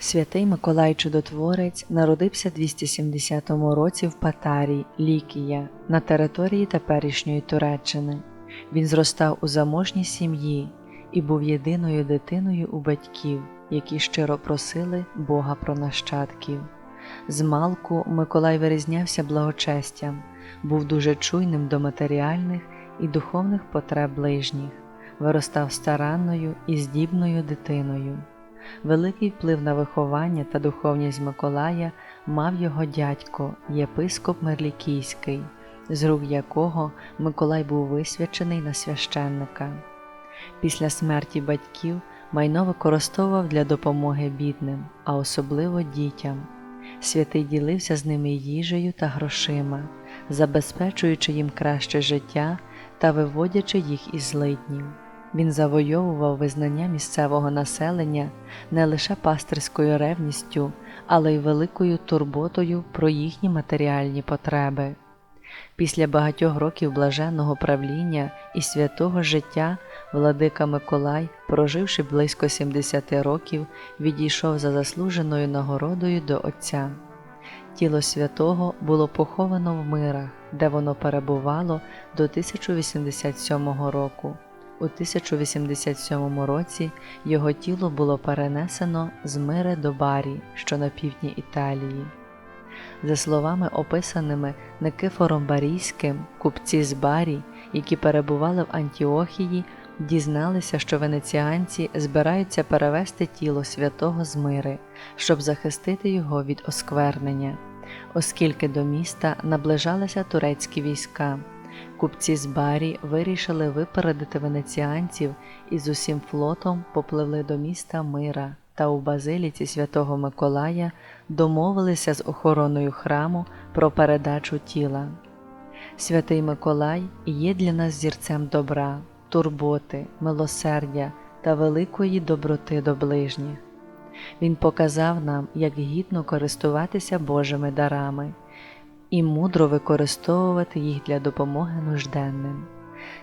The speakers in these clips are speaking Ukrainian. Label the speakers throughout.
Speaker 1: Святий Миколай Чудотворець народився 270 році в Патарі, Лікія, на території теперішньої Туреччини. Він зростав у заможній сім'ї і був єдиною дитиною у батьків, які щиро просили Бога про нащадків. Змалку Миколай вирізнявся благочестям, був дуже чуйним до матеріальних і духовних потреб ближніх, виростав старанною і здібною дитиною. Великий вплив на виховання та духовність Миколая мав його дядько, єпископ Мерлікійський, з рук якого Миколай був висвячений на священника. Після смерті батьків майно використовував для допомоги бідним, а особливо дітям. Святий ділився з ними їжею та грошима, забезпечуючи їм краще життя та виводячи їх із злиднів. Він завойовував визнання місцевого населення не лише пастирською ревністю, але й великою турботою про їхні матеріальні потреби. Після багатьох років блаженного правління і святого життя владика Миколай, проживши близько 70 років, відійшов за заслуженою нагородою до Отця. Тіло святого було поховано в мирах, де воно перебувало до 1087 року. У 1087 році його тіло було перенесено з Мири до Барі, що на півдні Італії. За словами, описаними Никифором Барійським, купці з Барі, які перебували в Антіохії, дізналися, що венеціанці збираються перевести тіло святого з Мири, щоб захистити його від осквернення, оскільки до міста наближалися турецькі війська. Купці з Барі вирішили випередити венеціанців і з усім флотом попливли до міста Мира та у базиліці святого Миколая домовилися з охороною храму про передачу тіла. Святий Миколай є для нас зірцем добра, турботи, милосердя та великої доброти до ближніх. Він показав нам, як гідно користуватися Божими дарами і мудро використовувати їх для допомоги нужденним.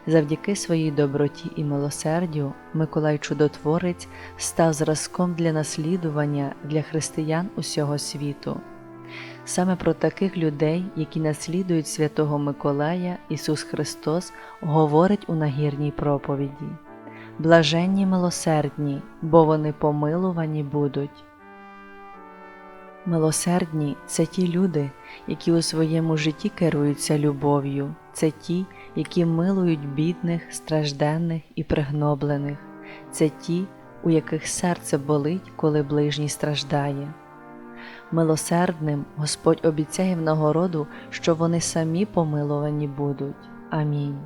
Speaker 1: Завдяки своїй доброті і милосердю Миколай Чудотворець став зразком для наслідування для християн усього світу. Саме про таких людей, які наслідують святого Миколая, Ісус Христос говорить у нагірній проповіді. Блаженні милосердні, бо вони помилувані будуть. Милосердні це ті люди, які у своєму житті керуються любов'ю, це ті, які милують бідних, стражденних і пригноблених, це ті, у яких серце болить, коли ближній страждає. Милосердним Господь обіцяє в нагороду, що вони самі помилувані будуть. Амінь.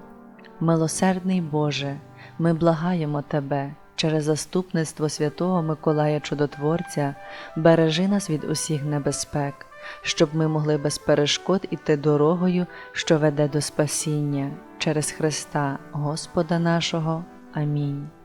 Speaker 1: Милосердний Боже, ми благаємо Тебе через заступництво святого Миколая Чудотворця, бережи нас від усіх небезпек, щоб ми могли без перешкод іти дорогою, що веде до спасіння через Христа Господа нашого. Амінь.